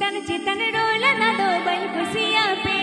চিতন চিতন role না দো বল খুশিয়া পেড়া